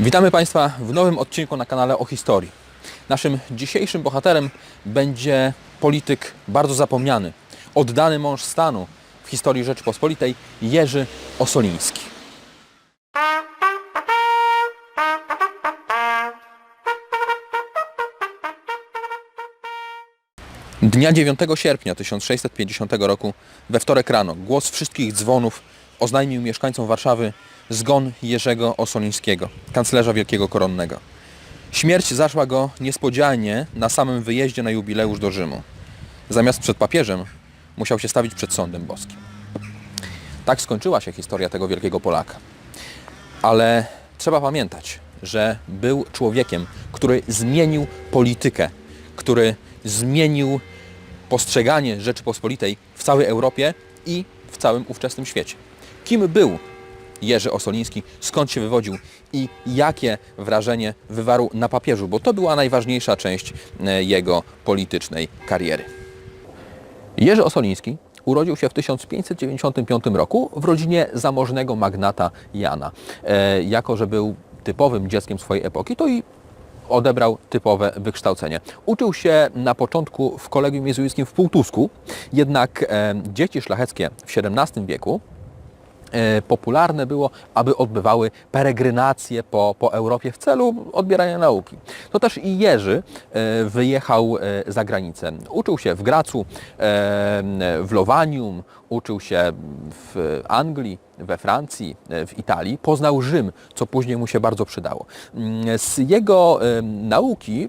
Witamy Państwa w nowym odcinku na kanale o historii. Naszym dzisiejszym bohaterem będzie polityk bardzo zapomniany, oddany mąż stanu w historii Rzeczypospolitej Jerzy Osoliński. Dnia 9 sierpnia 1650 roku, we wtorek rano, głos wszystkich dzwonów oznajmił mieszkańcom Warszawy zgon Jerzego Osolińskiego, kanclerza wielkiego koronnego. Śmierć zaszła go niespodzianie na samym wyjeździe na jubileusz do Rzymu. Zamiast przed papieżem musiał się stawić przed sądem boskim. Tak skończyła się historia tego wielkiego Polaka. Ale trzeba pamiętać, że był człowiekiem, który zmienił politykę, który zmienił postrzeganie Rzeczypospolitej w całej Europie i w całym ówczesnym świecie. Kim był Jerzy Osoliński, skąd się wywodził i jakie wrażenie wywarł na papieżu, bo to była najważniejsza część e, jego politycznej kariery. Jerzy Osoliński urodził się w 1595 roku w rodzinie zamożnego magnata Jana. E, jako, że był typowym dzieckiem swojej epoki, to i odebrał typowe wykształcenie. Uczył się na początku w kolegium jezuickim w Półtusku, jednak e, dzieci szlacheckie w XVII wieku popularne było, aby odbywały peregrinacje po, po Europie w celu odbierania nauki. To też i Jerzy e, wyjechał e, za granicę. Uczył się w Gracu, e, w Lowanium, uczył się w Anglii, we Francji, e, w Italii. Poznał Rzym, co później mu się bardzo przydało. Mm, Z jego e, nauki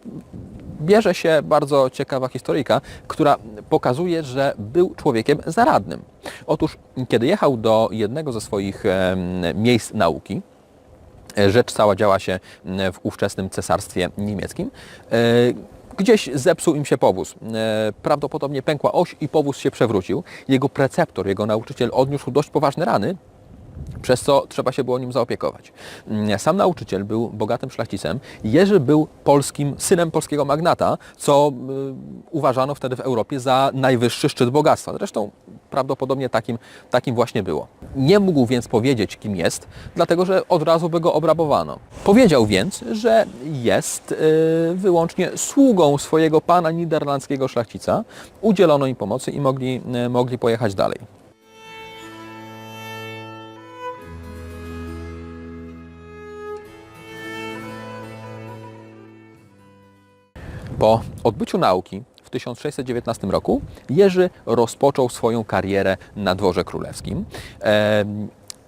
bierze się bardzo ciekawa historyjka, która pokazuje, że był człowiekiem zaradnym. Otóż, kiedy jechał do jednego ze swoich miejsc nauki, e, rzecz cała działa się w ówczesnym cesarstwie niemieckim, e, Gdzieś zepsuł im się powóz. E, Prawdopodobnie pękła oś i powóz się przewrócił. Jego preceptor, jego nauczyciel odniósł dość poważne rany, przez co trzeba się było nim zaopiekować. Mm, Sam nauczyciel był bogatym szlachcicem. Jerzy był polskim, synem polskiego magnata, co y, uważano wtedy w Europie za najwyższy szczyt bogactwa. Zresztą prawdopodobnie takim, takim właśnie było. Nie mógł więc powiedzieć, kim jest, dlatego że od razu by go obrabowano. Powiedział więc, że jest y, wyłącznie sługą swojego pana niderlandzkiego szlachcica. Udzielono im pomocy i mogli, y, mogli pojechać dalej. Po odbyciu nauki w 1619 roku Jerzy rozpoczął swoją karierę na dworze królewskim.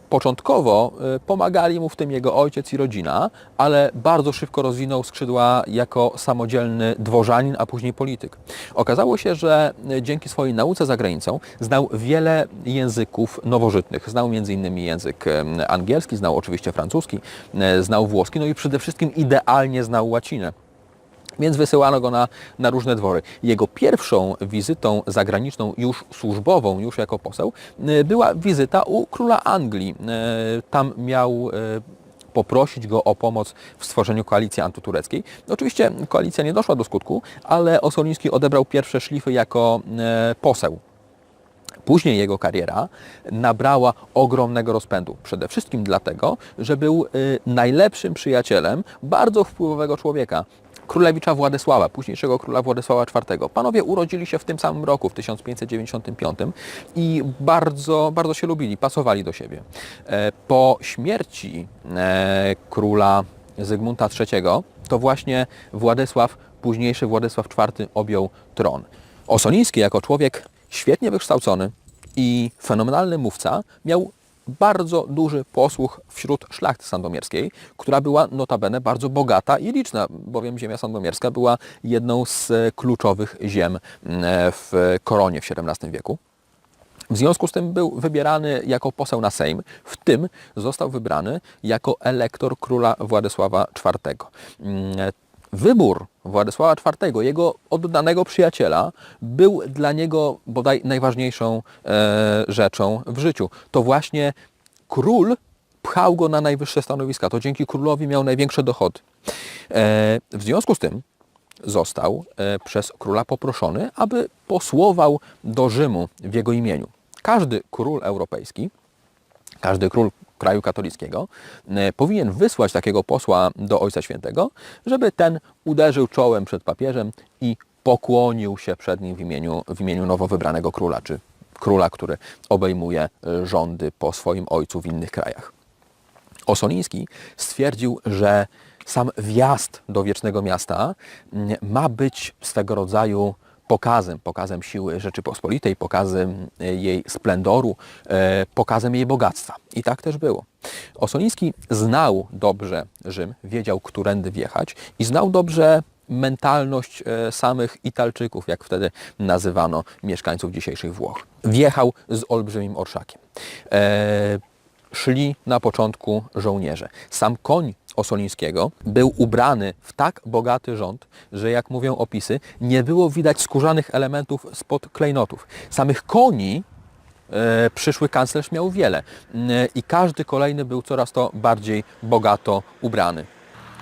Początkowo e, pomagali mu w tym jego ojciec i rodzina, ale bardzo szybko rozwinął skrzydła jako samodzielny dworzanin, a później polityk. Okazało się, że e, dzięki swojej nauce za granicą znał wiele języków nowożytnych. Znał m.in. język angielski, znał oczywiście francuski, e, znał włoski, no i przede wszystkim idealnie znał łacinę więc wysyłano go na, na różne dwory. Jego pierwszą wizytą zagraniczną, już służbową, już jako poseł, y, była wizyta u króla Anglii. Y, Tam miał y, poprosić go o pomoc w stworzeniu koalicji antytureckiej. Oczywiście koalicja nie doszła do skutku, ale Osoliński odebrał pierwsze szlify jako poseł. Później jego kariera nabrała ogromnego rozpędu. Przede wszystkim dlatego, że był najlepszym przyjacielem bardzo wpływowego człowieka, królewicza Władysława, późniejszego króla Władysława IV. Panowie urodzili się w tym samym roku, w 1595 i bardzo, bardzo się lubili, pasowali do siebie. E, Po śmierci e, króla Zygmunta III to właśnie Władysław, późniejszy Władysław IV objął tron. Osoliński jako człowiek świetnie wykształcony i fenomenalny mówca miał bardzo duży posłuch wśród szlachty sandomierskiej, która była notabene bardzo bogata i liczna, bowiem ziemia sandomierska była jedną z e, kluczowych ziem m, w koronie w XVII wieku. W związku z tym był wybierany jako poseł na Sejm, w tym został wybrany jako elektor króla Władysława IV. Mm, Wybór Władysława IV, jego oddanego przyjaciela, był dla niego bodaj najważniejszą e, rzeczą w życiu. To właśnie król pchał go na najwyższe stanowiska. To dzięki królowi miał największe dochody. E, w związku z tym został e, przez króla poproszony, aby posłował do Rzymu w jego imieniu. Każdy król europejski każdy król kraju katolickiego, e, powinien wysłać takiego posła do Ojca Świętego, żeby ten uderzył czołem przed papieżem i pokłonił się przed nim w imieniu, w imieniu nowo wybranego króla, czy króla, który obejmuje e, rządy po swoim ojcu w innych krajach. Osoliński stwierdził, że sam wjazd do wiecznego miasta ma być swego rodzaju pokazem, pokazem siły Rzeczypospolitej, pokazem e, jej splendoru, e, pokazem jej bogactwa. I tak też było. Osoliński znał dobrze Rzym, wiedział, którędy wjechać i znał dobrze mentalność e, samych Italczyków, jak wtedy nazywano mieszkańców dzisiejszych Włoch. Wjechał z olbrzymim orszakiem. Szli na początku żołnierze. Sam koń Osolińskiego był ubrany w tak bogaty rząd, że jak mówią opisy, nie było widać skórzanych elementów spod klejnotów. Samych koni e, przyszły kanclerz miał wiele e, i każdy kolejny był coraz to bardziej bogato ubrany.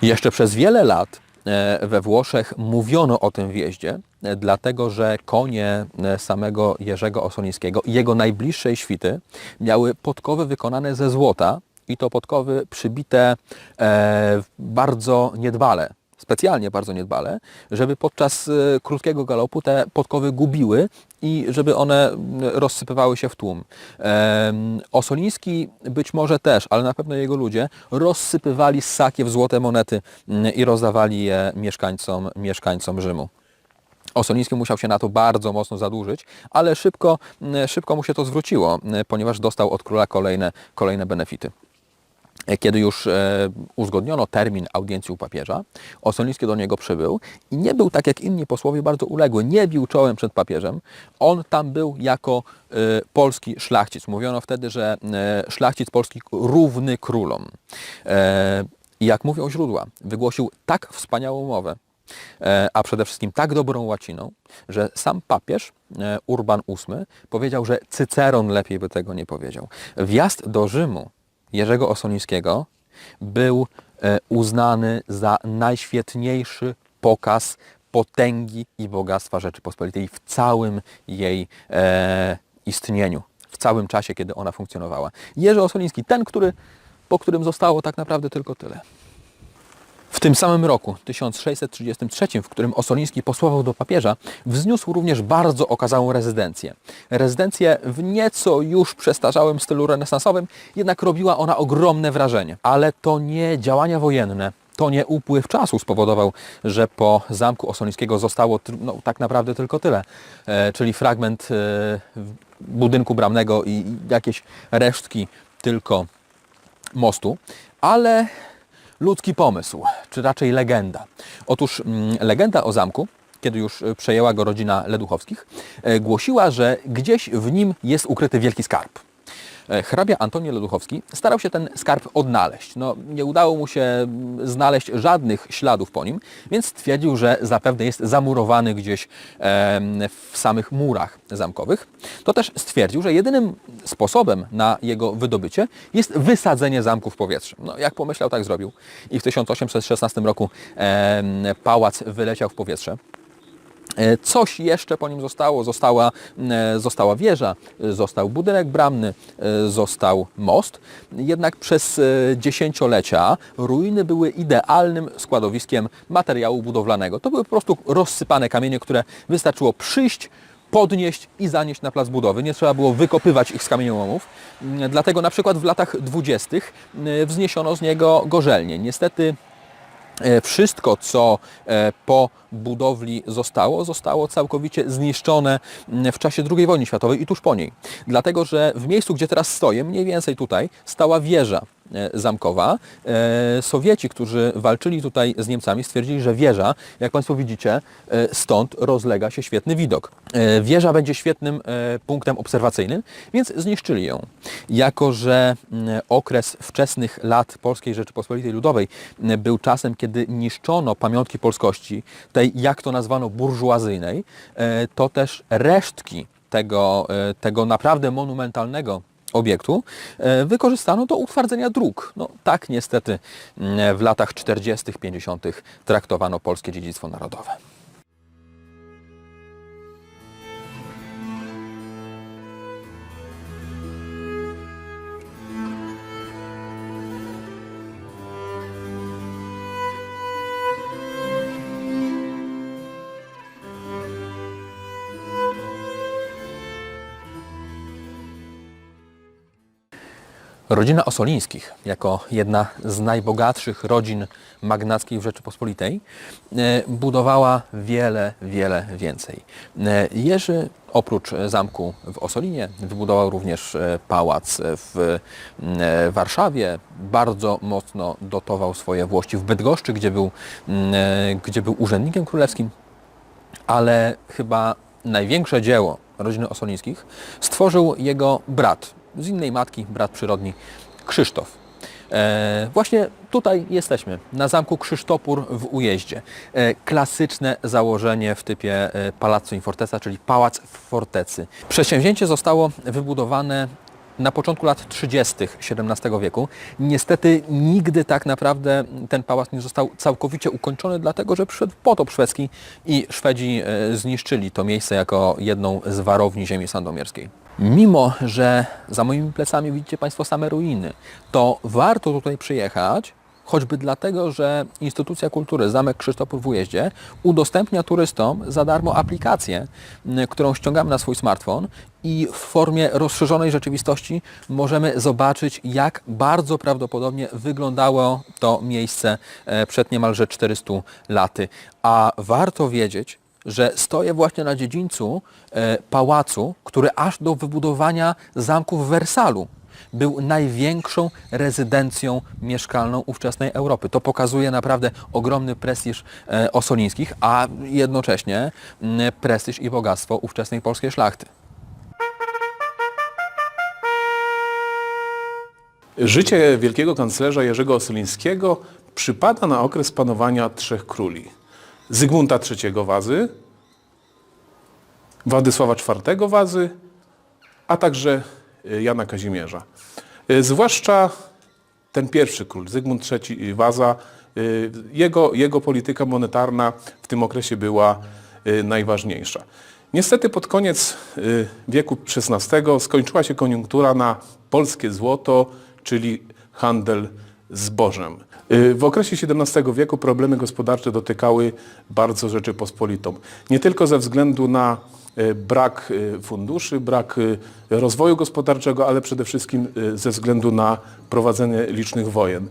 Jeszcze przez wiele lat e, we Włoszech mówiono o tym wjeździe, dlatego że konie samego Jerzego Osolińskiego i jego najbliższej świty miały podkowy wykonane ze złota i to podkowy przybite e, bardzo niedbale, specjalnie bardzo niedbale, żeby podczas e, krótkiego galopu te podkowy gubiły i żeby one rozsypywały się w tłum. Osoliński być może też, ale na pewno jego ludzie rozsypywali z sakiew złote monety i rozdawali je mieszkańcom, mieszkańcom Rzymu. Osoliński musiał się na to bardzo mocno zadłużyć, ale szybko, szybko mu się to zwróciło, ponieważ dostał od króla kolejne, kolejne benefity. Kiedy już e, uzgodniono termin audiencji u papieża, Osoliński do niego przybył i nie był tak jak inni posłowie bardzo uległy, nie bił czołem przed papieżem. On tam był jako e, polski szlachcic. Mówiono wtedy, że e, szlachcic polski równy królom. Jak mówią źródła, wygłosił tak wspaniałą mowę, a przede wszystkim tak dobrą łaciną, że sam papież Urban VIII powiedział, że Cyceron lepiej by tego nie powiedział. Wjazd do Rzymu Jerzego Osolińskiego był e, uznany za najświetniejszy pokaz potęgi i bogactwa Rzeczypospolitej w całym jej e, istnieniu, w całym czasie, kiedy ona funkcjonowała. Jerzy Osoliński, ten, który, po którym zostało tak naprawdę tylko tyle. Tym samym roku, 1633, w którym Osoliński posłował do papieża, wzniósł również bardzo okazałą rezydencję. Rezydencję w nieco już przestarzałym stylu renesansowym, jednak robiła ona ogromne wrażenie. Ale to nie działania wojenne, to nie upływ czasu spowodował, że po zamku Osolińskiego zostało no, tak naprawdę tylko tyle, e, czyli fragment e, budynku bramnego i jakieś resztki tylko mostu, ale ludzki pomysł, czy raczej legenda. Otóż mm, legenda o zamku, kiedy już e, przejęła go rodzina Leduchowskich, e, głosiła, że gdzieś w nim jest ukryty wielki skarb. E, Hrabia Antoni Leduchowski starał się ten skarb odnaleźć. No, nie udało mu się mm, znaleźć żadnych śladów po nim, więc stwierdził, że zapewne jest zamurowany gdzieś w samych murach zamkowych. To też stwierdził, że jedynym sposobem na jego wydobycie jest wysadzenie zamku w powietrze. No, jak pomyślał, tak zrobił. I w 1816 roku pałac wyleciał w powietrze. E, Coś jeszcze po nim zostało. Została, e, została wieża, e, został budynek bramny, został most. Jednak przez dziesięciolecia ruiny były idealnym składowiskiem materiału budowlanego. To były po prostu rozsypane kamienie, które wystarczyło przyjść, podnieść i zanieść na plac budowy. Nie trzeba było wykopywać ich z kamieniołomów. Dlatego na przykład w latach dwudziestych wzniesiono z niego gorzelnie. Niestety Wszystko, co e, po budowli zostało, zostało całkowicie zniszczone mm, w czasie II wojny światowej i tuż po niej. Dlatego, że w miejscu, gdzie teraz stoję, mniej więcej tutaj, stała wieża e, zamkowa. E, Sowieci, którzy walczyli tutaj z Niemcami, stwierdzili, że wieża, jak Państwo widzicie, e, stąd rozlega się świetny widok. E, Wieża będzie świetnym e, punktem obserwacyjnym, więc zniszczyli ją. Jako, że mm, okres wczesnych lat Polskiej Rzeczypospolitej Ludowej mm, był czasem, kiedy niszczono pamiątki polskości, tej, jak to nazwano, burżuazyjnej, e, to też resztki tego, e, tego naprawdę monumentalnego obiektu e, wykorzystano do utwardzenia dróg. No tak niestety mm, w latach 40., 50. traktowano polskie dziedzictwo narodowe. Rodzina Osolińskich, jako jedna z najbogatszych rodzin magnackich w Rzeczypospolitej, e, budowała wiele, wiele więcej. E, Jerzy oprócz zamku w Osolinie wybudował również e, pałac w Warszawie. Bardzo mocno dotował swoje włości w Bydgoszczy, gdzie był, gdzie był urzędnikiem królewskim ale chyba największe dzieło rodziny Osolińskich stworzył jego brat, z innej matki, brat przyrodni, Krzysztof. E, właśnie tutaj jesteśmy, na zamku Krzysztopór w Ujeździe. E, klasyczne założenie w typie e, Palazzo in Fortezza, czyli pałac w fortecy. Przedsięwzięcie zostało wybudowane na początku lat 30. XVII wieku. Niestety nigdy tak naprawdę ten pałac nie został całkowicie ukończony, dlatego że przyszedł potop szwedzki i Szwedzi e, zniszczyli to miejsce jako jedną z warowni ziemi sandomierskiej. Mimo, że za moimi plecami widzicie Państwo same ruiny, to warto tutaj przyjechać, choćby dlatego, że Instytucja Kultury Zamek Krzysztopów w Ujeździe udostępnia turystom za darmo aplikację, którą ściągamy na swój smartfon i w formie rozszerzonej rzeczywistości możemy zobaczyć, jak bardzo prawdopodobnie wyglądało to miejsce e, przed niemalże 400 laty. A warto wiedzieć, że stoję właśnie na dziedzińcu e, pałacu, który aż do wybudowania zamku w Wersalu był największą rezydencją mieszkalną ówczesnej Europy. To pokazuje naprawdę ogromny prestiż e, Osolińskich, a jednocześnie prestiż i bogactwo ówczesnej polskiej szlachty. Życie wielkiego kanclerza Jerzego Osolińskiego przypada na okres panowania trzech króli. Zygmunta III Wazy, Władysława IV Wazy, a także y, Jana Kazimierza. Y, Zwłaszcza ten pierwszy król, Zygmunt III Waza, y, jego, jego polityka monetarna w tym okresie była najważniejsza. Niestety pod koniec wieku XVI skończyła się koniunktura na polskie złoto, czyli handel zbożem. Y, W okresie XVII wieku problemy gospodarcze dotykały bardzo Rzeczypospolitą. Nie tylko ze względu na y, brak y, funduszy, brak rozwoju gospodarczego, ale przede wszystkim ze względu na prowadzenie licznych wojen.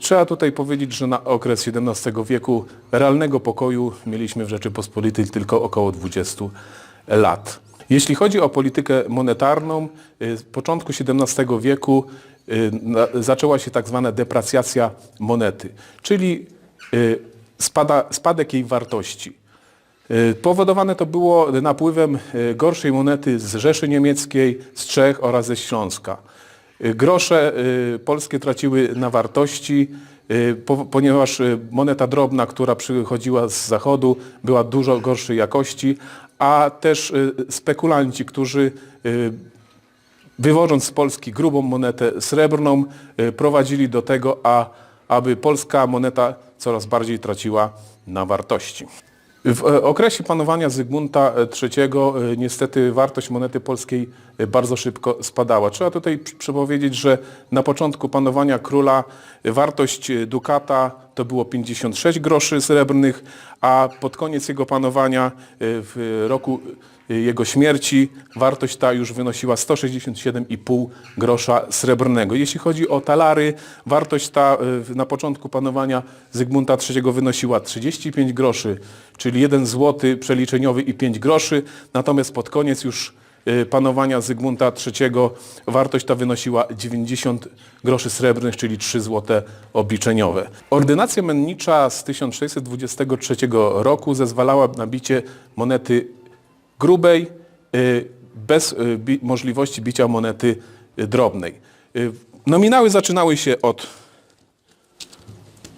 Trzeba tutaj powiedzieć, że na okres XVII wieku realnego pokoju mieliśmy w Rzeczypospolitej tylko około 20 lat. Jeśli chodzi o politykę monetarną, z początku XVII wieku zaczęła się tak zwana depracjacja monety, czyli y, spada, spadek jej wartości. Y, Powodowane to było napływem y, gorszej monety z Rzeszy Niemieckiej, z Czech oraz ze Śląska. Y, Grosze y, polskie traciły na wartości, y, po- ponieważ y, moneta drobna, która przychodziła z zachodu, była dużo gorszej jakości, a też y, spekulanci, którzy y, wywożąc z Polski grubą monetę srebrną, y, prowadzili do tego, a, aby polska moneta coraz bardziej traciła na wartości. W e, okresie panowania Zygmunta III e, niestety wartość monety polskiej e, bardzo szybko spadała. Trzeba tutaj przy- przypowiedzieć, że na początku panowania króla e, wartość e, dukata to było 56 groszy srebrnych, a pod koniec jego panowania e, w roku e, jego śmierci wartość ta już wynosiła 167,5 grosza srebrnego. Jeśli chodzi o talary, wartość ta e, na początku panowania Zygmunta III wynosiła 35 groszy, czyli 1 zł przeliczeniowy i 5 groszy, natomiast pod koniec już e, panowania Zygmunta III wartość ta wynosiła 90 groszy srebrnych, czyli 3 zł obliczeniowe. Ordynacja mennicza z 1623 roku zezwalała na bicie monety grubej, y, bez y, możliwości bicia monety y, drobnej. Nominały zaczynały się od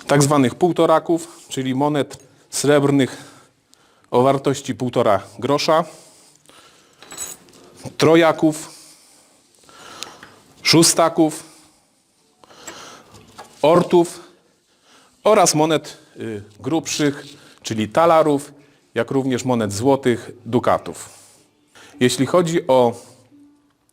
tak zwanych półtoraków, czyli monet srebrnych o wartości półtora grosza, trojaków, szóstaków, ortów oraz monet grubszych, czyli talarów, jak również monet złotych, dukatów. Jeśli chodzi o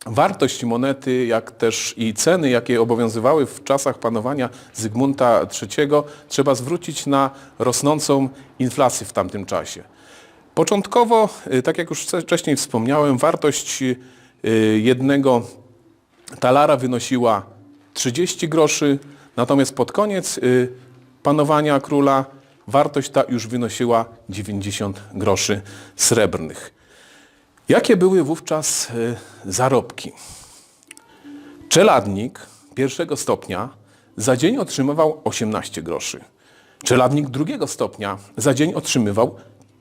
wartość monety, jak też i ceny, jakie obowiązywały w czasach panowania Zygmunta III, trzeba zwrócić na rosnącą inflację w tamtym czasie. Początkowo, y, tak jak już wcześniej wspomniałem, wartość y, jednego talara wynosiła 30 groszy, natomiast pod koniec y, panowania króla wartość ta już wynosiła 90 groszy srebrnych. Jakie były wówczas y, zarobki? Czeladnik pierwszego stopnia za dzień otrzymywał 18 groszy. Czeladnik drugiego stopnia za dzień otrzymywał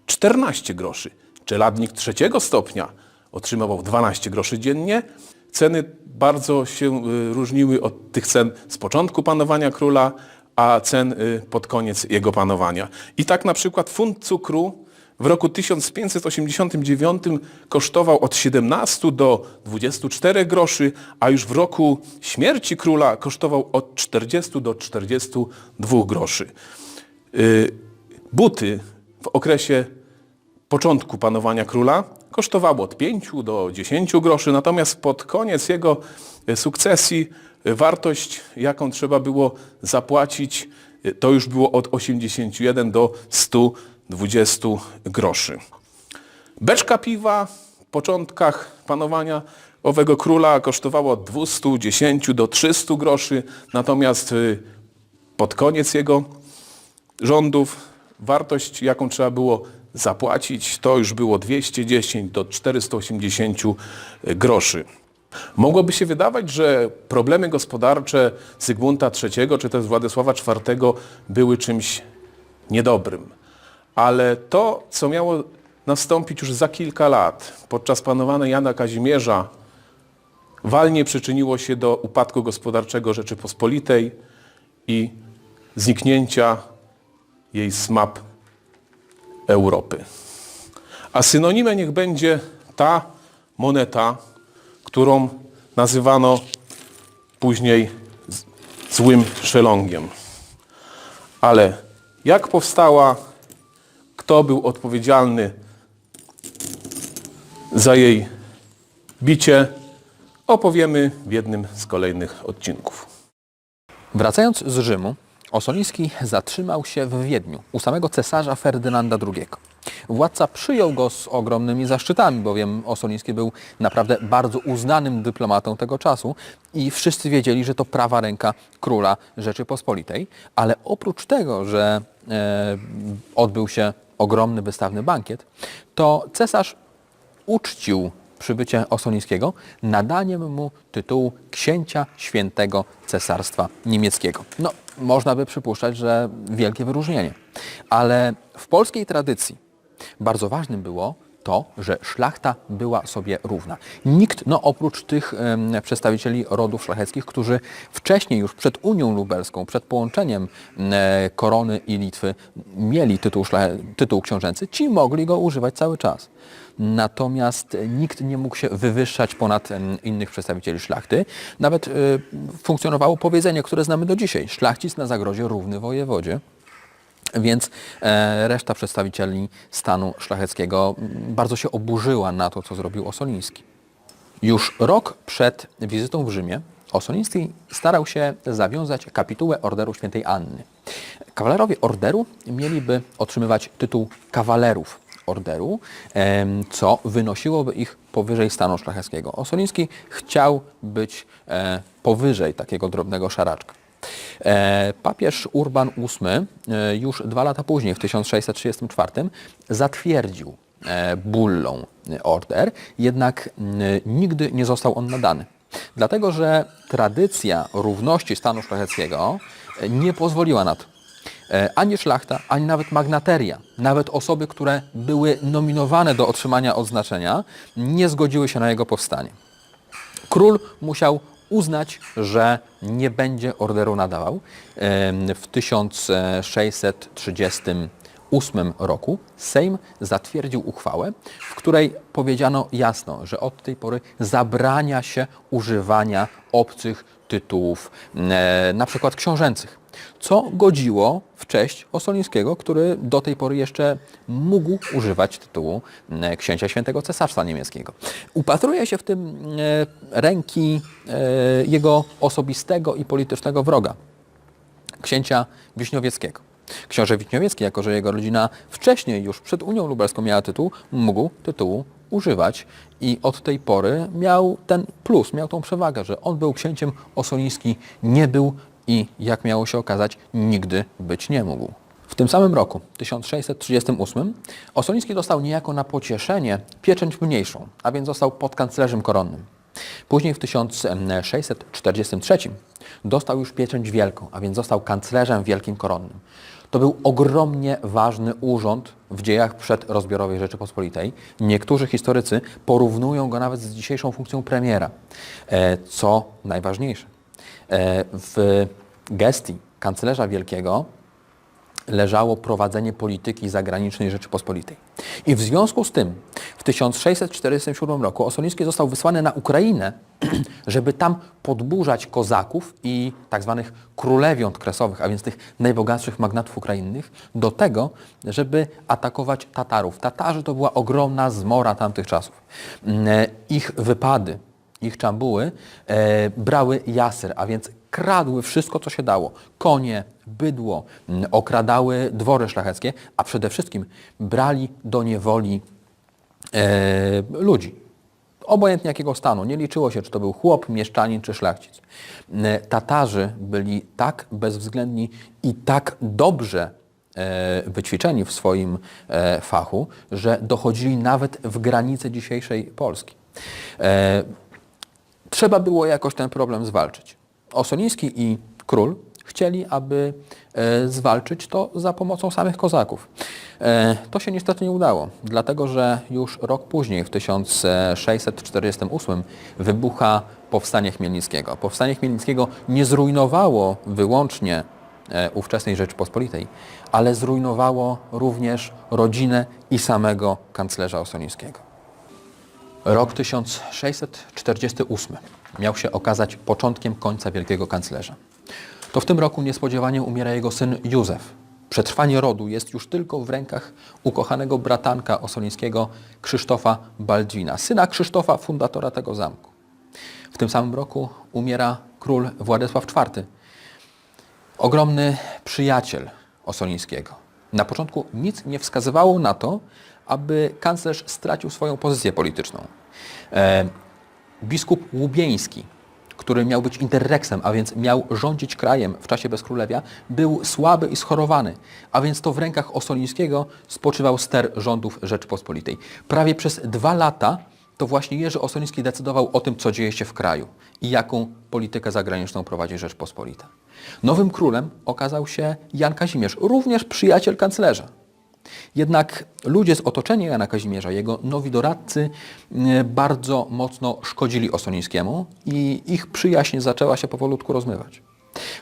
14 groszy. Czeladnik trzeciego stopnia otrzymywał 12 groszy dziennie. Ceny bardzo się y, różniły od tych cen z początku panowania króla, a cen y, pod koniec jego panowania. I tak na przykład funt cukru w roku 1589 kosztował od 17 do 24 groszy, a już w roku śmierci króla kosztował od 40 do 42 groszy. Y, Buty w okresie początku panowania króla kosztowało od 5 do 10 groszy, natomiast pod koniec jego e, sukcesji wartość, jaką trzeba było zapłacić, to już było od 81 do 120 groszy. Beczka piwa w początkach panowania owego króla kosztowała od 210 do 300 groszy, natomiast y, pod koniec jego rządów wartość, jaką trzeba było zapłacić, to już było 210 do 480 groszy. Mogłoby się wydawać, że problemy gospodarcze Zygmunta III czy też Władysława IV były czymś niedobrym. Ale to, co miało nastąpić już za kilka lat, podczas panowania Jana Kazimierza, walnie przyczyniło się do upadku gospodarczego Rzeczypospolitej i zniknięcia jej z map Europy. A synonimem niech będzie ta moneta, którą nazywano później złym szelongiem. Ale jak powstała, kto był odpowiedzialny za jej bicie, opowiemy w jednym z kolejnych odcinków. Wracając z Rzymu, Osoliński zatrzymał się w Wiedniu u samego cesarza Ferdynanda II. Władca przyjął go z ogromnymi zaszczytami, bowiem Osoliński był naprawdę bardzo uznanym dyplomatą tego czasu i wszyscy wiedzieli, że to prawa ręka króla Rzeczypospolitej. Ale oprócz tego, że e, odbył się ogromny wystawny bankiet, to cesarz uczcił przybycie Osolińskiego nadaniem mu tytułu księcia świętego cesarstwa niemieckiego. No, można by przypuszczać, że wielkie wyróżnienie. Ale w polskiej tradycji bardzo ważnym było to, że szlachta była sobie równa. Nikt, no oprócz tych em, przedstawicieli rodów szlacheckich, którzy wcześniej już przed Unią Lubelską, przed połączeniem e, korony i Litwy mieli tytuł, szlache, tytuł książęcy, ci mogli go używać cały czas. Natomiast nikt nie mógł się wywyższać ponad innych przedstawicieli szlachty. Nawet e, funkcjonowało powiedzenie, które znamy do dzisiaj. Szlachcic na zagrodzie równy wojewodzie. Więc e, reszta przedstawicieli stanu szlacheckiego bardzo się oburzyła na to, co zrobił Osoliński. Już rok przed wizytą w Rzymie Osoliński starał się zawiązać kapitułę Orderu Świętej Anny. Kawalerowie Orderu mieliby otrzymywać tytuł kawalerów Orderu, em, co wynosiłoby ich powyżej stanu szlacheckiego. Osoliński chciał być e, powyżej takiego drobnego szaraczka. E, Papież Urban VIII e, już dwa lata później, w 1634, zatwierdził e, bullą order, jednak nigdy nie został on nadany. Dlatego, że tradycja równości stanu szlacheckiego nie pozwoliła na to. Ani szlachta, ani nawet magnateria, nawet osoby, które były nominowane do otrzymania odznaczenia, nie zgodziły się na jego powstanie. Król musiał uznać, że nie będzie orderu nadawał. W 1630 2008 roku Sejm zatwierdził uchwałę, w której powiedziano jasno, że od tej pory zabrania się używania obcych tytułów, e, na przykład książęcych, co godziło w cześć Osolińskiego, który do tej pory jeszcze mógł używać tytułu e, księcia świętego cesarstwa niemieckiego. Upatruje się w tym e, ręki e, jego osobistego i politycznego wroga, księcia Wiśniowieckiego. Książę Wiśniowiecki, jako że jego rodzina wcześniej, już przed Unią Lubelską miała tytuł, mógł tytułu używać i od tej pory miał ten plus, miał tą przewagę, że on był księciem, Osoliński nie był i jak miało się okazać, nigdy być nie mógł. W tym samym roku, 1638, Osoliński dostał niejako na pocieszenie pieczęć mniejszą, a więc został podkanclerzem koronnym. Później w 1643 dostał już pieczęć wielką, a więc został kanclerzem wielkim koronnym. To był ogromnie ważny urząd w dziejach przedrozbiorowej Rzeczypospolitej. Niektórzy historycy porównują go nawet z dzisiejszą funkcją premiera. E, Co najważniejsze, e, w gestii kanclerza wielkiego leżało prowadzenie polityki zagranicznej Rzeczypospolitej. I w związku z tym w 1647 roku Osoliński został wysłany na Ukrainę, żeby tam podburzać kozaków i tak zwanych królewiąt kresowych, a więc tych najbogatszych magnatów ukrainnych, do tego, żeby atakować Tatarów. Tatarzy to była ogromna zmora tamtych czasów. Mm, Ich wypady, ich czambuły e, brały jasyr, a więc kradły wszystko, co się dało. Konie, bydło, m, okradały dwory szlacheckie, a przede wszystkim brali do niewoli e, ludzi. Obojętnie jakiego stanu. Nie liczyło się, czy to był chłop, mieszczanin czy szlachcic. M, Tatarzy byli tak bezwzględni i tak dobrze e, wyćwiczeni w swoim e, fachu, że dochodzili nawet w granice dzisiejszej Polski. E, Trzeba było jakoś ten problem zwalczyć. Osoliński i król chcieli, aby e, zwalczyć to za pomocą samych kozaków. E, to się niestety nie udało, dlatego że już rok później, w 1648, wybucha Powstanie Chmielnickiego. Powstanie Chmielnickiego nie zrujnowało wyłącznie e, ówczesnej Rzeczypospolitej, ale zrujnowało również rodzinę i samego kanclerza Osolińskiego. Rok 1648 miał się okazać początkiem końca wielkiego kanclerza. To w tym roku niespodziewanie umiera jego syn Józef. Przetrwanie rodu jest już tylko w rękach ukochanego bratanka Osolińskiego Krzysztofa Baldwina, syna Krzysztofa, fundatora tego zamku. W tym samym roku umiera król Władysław IV, ogromny przyjaciel Osolińskiego. Na początku nic nie wskazywało na to, aby kanclerz stracił swoją pozycję polityczną. E, biskup Łubieński, który miał być interreksem, a więc miał rządzić krajem w czasie bezkrólewia, był słaby i schorowany, a więc to w rękach Osolińskiego spoczywał ster rządów Rzeczypospolitej. Prawie przez dwa lata to właśnie Jerzy Osoliński decydował o tym, co dzieje się w kraju i jaką politykę zagraniczną prowadzi Rzeczpospolita. Nowym królem okazał się Jan Kazimierz, również przyjaciel kanclerza. Jednak ludzie z otoczenia Jana Kazimierza, jego nowi doradcy, e, bardzo mocno szkodzili Osolińskiemu i ich przyjaźń zaczęła się powolutku rozmywać.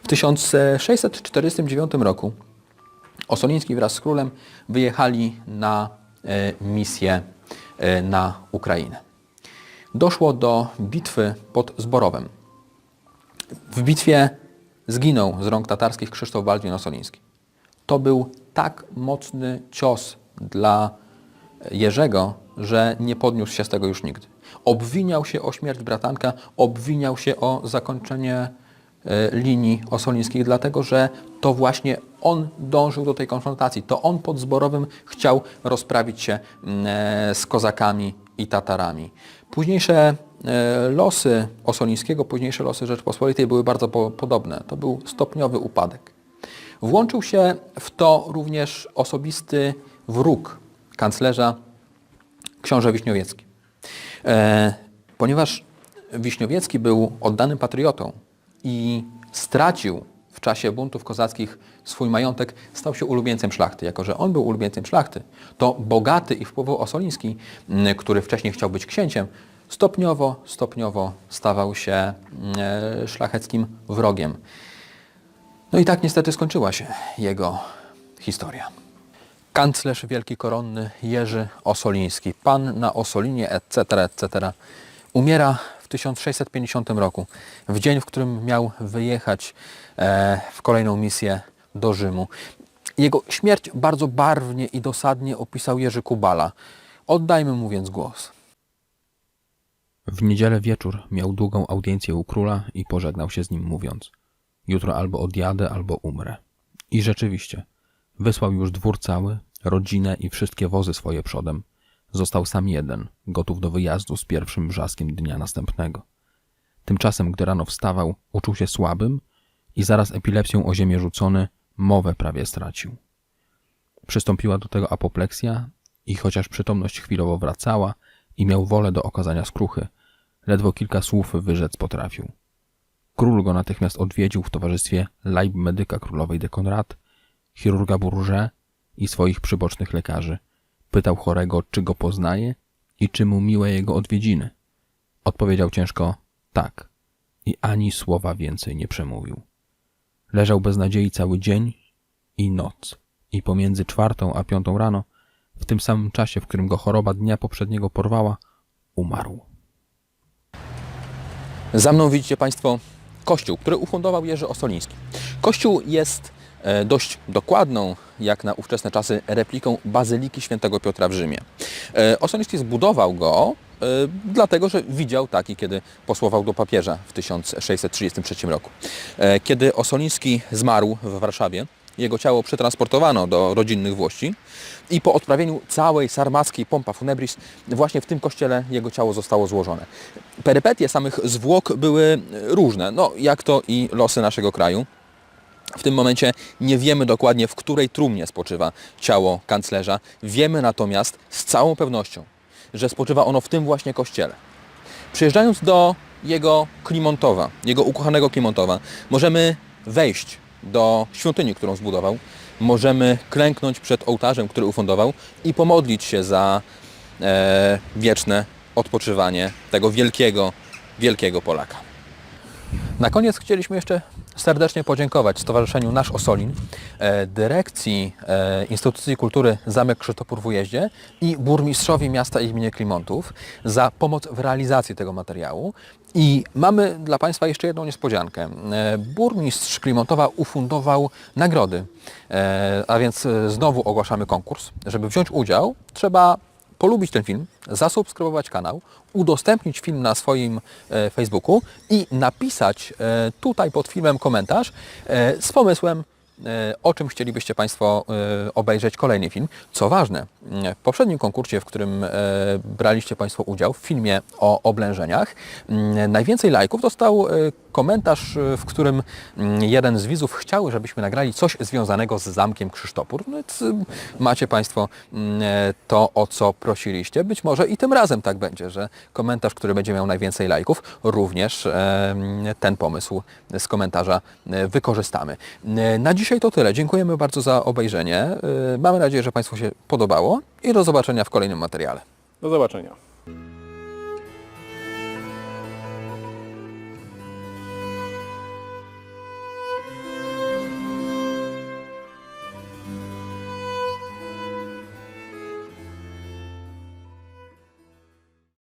W 1649 roku Osoliński wraz z królem wyjechali na e, misję e, na Ukrainę. Doszło do bitwy pod Zborowem. W bitwie zginął z rąk tatarskich Krzysztof Baldwin Osoliński. To był tak mocny cios dla Jerzego, że nie podniósł się z tego już nigdy. Obwiniał się o śmierć bratanka, obwiniał się o zakończenie e, linii osolińskich, dlatego że to właśnie on dążył do tej konfrontacji. To on pod Zborowym chciał rozprawić się mm, e, z kozakami i Tatarami. Późniejsze e, losy Osolińskiego, późniejsze losy Rzeczpospolitej były bardzo po- podobne. To był stopniowy upadek. Włączył się w to również osobisty wróg kanclerza, książę Wiśniowiecki. E, ponieważ Wiśniowiecki był oddanym patriotą i stracił w czasie buntów kozackich swój majątek, stał się ulubieńcem szlachty. Jako, że on był ulubieńcem szlachty, to bogaty i wpływowy Osoliński, który wcześniej chciał być księciem, stopniowo, stopniowo stawał się e, szlacheckim wrogiem. No i tak niestety skończyła się jego historia. Kanclerz wielki koronny Jerzy Osoliński, pan na Osolinie, etc., etc., umiera w 1650 roku, w dzień, w którym miał wyjechać e, w kolejną misję do Rzymu. Jego śmierć bardzo barwnie i dosadnie opisał Jerzy Kubala. Oddajmy mu więc głos. W niedzielę wieczór miał długą audiencję u króla i pożegnał się z nim mówiąc: Jutro albo odjadę, albo umrę. I rzeczywiście, Wysłał już dwór cały, rodzinę i wszystkie wozy swoje przodem. Został sam jeden, gotów do wyjazdu z pierwszym brzaskiem dnia następnego. Tymczasem, gdy rano wstawał, uczuł się słabym i zaraz epilepsją o ziemię rzucony, mowę prawie stracił. Przystąpiła do tego apopleksja i chociaż przytomność chwilowo wracała i miał wolę do okazania skruchy, ledwo kilka słów wyrzec potrafił. Król go natychmiast odwiedził w towarzystwie leibmedyka królowej de Conrad, chirurga Bourget i swoich przybocznych lekarzy. Pytał chorego, czy go poznaje i czy mu miłe jego odwiedziny. Odpowiedział ciężko tak i ani słowa więcej nie przemówił. Leżał bez nadziei cały dzień i noc i pomiędzy czwartą a piątą rano, w tym samym czasie, w którym go choroba dnia poprzedniego porwała, umarł. Za mną widzicie Państwo kościół, który ufundował Jerzy Osoliński. Kościół jest e, dość dokładną, jak na ówczesne czasy, repliką Bazyliki Świętego Piotra w Rzymie. E, Osoliński zbudował go e, dlatego, że widział taki, kiedy posłował do papieża w 1633 roku. Kiedy Osoliński zmarł w Warszawie, jego ciało przetransportowano do rodzinnych Włości i po odprawieniu całej sarmackiej pompa funebris właśnie w tym kościele jego ciało zostało złożone. Perypetie samych zwłok były różne, no jak to i losy naszego kraju. W tym momencie nie wiemy dokładnie, w której trumnie spoczywa ciało kanclerza. Wiemy natomiast z całą pewnością, że spoczywa ono w tym właśnie kościele. Przyjeżdżając do jego Klimontowa, jego ukochanego Klimontowa, możemy wejść do świątyni, którą zbudował, możemy klęknąć przed ołtarzem, który ufundował i pomodlić się za e, wieczne odpoczywanie tego wielkiego, wielkiego Polaka. Na koniec chcieliśmy jeszcze serdecznie podziękować Stowarzyszeniu Nasz Osolin, e, dyrekcji e, Instytucji Kultury Zamek Krzysztopur w Ujeździe i burmistrzowi miasta imienia Klimontów za pomoc w realizacji tego materiału. I mamy dla Państwa jeszcze jedną niespodziankę. E, Burmistrz Klimontowa ufundował nagrody, E, a więc e, znowu ogłaszamy konkurs. Żeby wziąć udział, trzeba polubić ten film, zasubskrybować kanał, udostępnić film na swoim Facebooku i napisać tutaj pod filmem komentarz z pomysłem, o czym chcielibyście Państwo e, obejrzeć kolejny film. Co ważne, m, w poprzednim konkursie, w którym e, braliście Państwo udział, w filmie o oblężeniach, m, najwięcej lajków dostał e, komentarz, e, w którym mm, jeden z widzów chciał, żebyśmy nagrali coś związanego z Zamkiem Krzysztopur. No Więc y, macie Państwo mm, e, to, o co prosiliście. Być może i tym razem tak będzie, że komentarz, który będzie miał najwięcej lajków, również e, mm, ten pomysł z komentarza wykorzystamy. Na dzisiaj to tyle. Dziękujemy bardzo za obejrzenie. Mamy nadzieję, że Państwu się podobało i do zobaczenia w kolejnym materiale. Do zobaczenia.